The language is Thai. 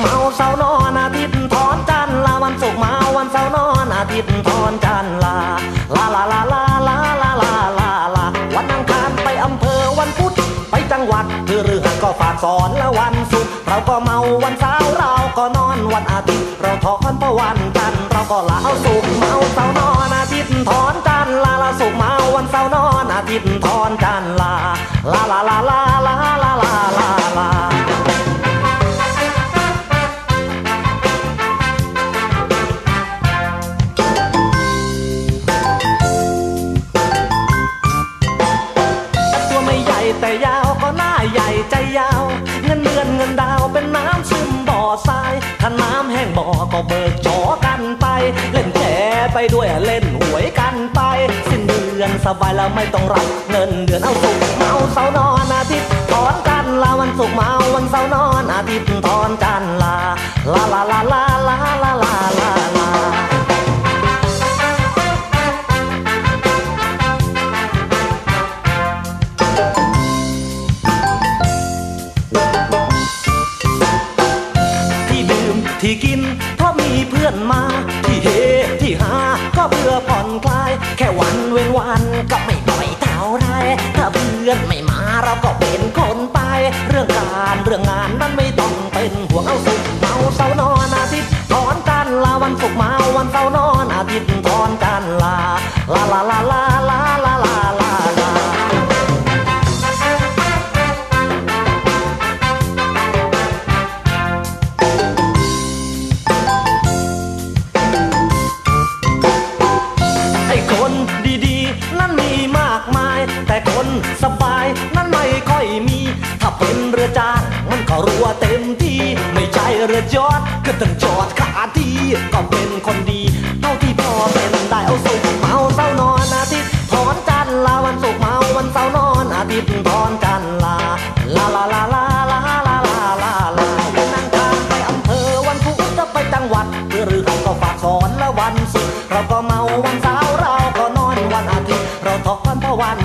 เมาเสาร์นอนอาทิตย์ถอนจันลาวันศุกร์เมาวันเสาร์นอนอาทิตย์ถอนจันลาลาลาลาลาลาลาลาลาลาวันอังคารไปอำเภอวันพุธไปจังหวัดพือเรือก็ฝากสอนและวันศุกร์เราก็เมาวันเสาร์เราก็นอนวันอาทิตย์เราถอนประวันจันเราก็ลาศุกร์เมาเสาร์นอนอาทิตย์ถอนจันลาลาศุกร์เมาวันเสาร์นอนอาทิตย์ถอนจันลาลาลาลาลา แต่ยาวก็หน้าใหญ่ใจยาว เงินเดือนเงินดาวเป็นน้ำซึมบ่อทราย ถ้าน้ำแห้งบ่อก็เบิกจอกันไป เล่นแชร์ไปด้วยเล่นหวยกันไป สิ้นเดือนสบายแล้วไม่ต้องรับเงินเดือนเอาสุกเมาเสาร์นอนอาทิตย์ถอนกันลาวันศุกร์เมาวันเสาร์นอนอาทิตย์ถอนจันลาลาลาลาลาลาลาลา อนมา ที่เฮที่หา ก็เพื่อผ่อนคลาย แค่วันเว้นวันก็ไม่บ่อยเท่าไรถ้าเพื่อนไม่มาเราก็เป็นคนไป เรื่องการเรื่องงานนั้นไม่ต้องเป็นห่วงเอาสุขเมาเสานอนอาทิตย์ถอนกันลาวันสุกเมาวันเสานอนอาทิตย์ถอนกันลาลาลา เรือจอดก็ต้องจอดขาที่ก็เป็นคนดีเท่าที่พอเป็นได้เอาสุกเมาเสาร์นอนอาทิตย์ถอนจันลาวันศุกร์เมาวันเสาร์นอนอาทิตย์ถอนจันลาลาลาลาลาลาลาลาลาลาวันอังคารไปอำเภอวันพุธจะไปจังหวัดเพื่อรือเขาก็ฝากสอนและวันศุกร์เราก็เมาวันเสาร์เราก็นอนวันอาทิตย์เราถอนเพราะวัน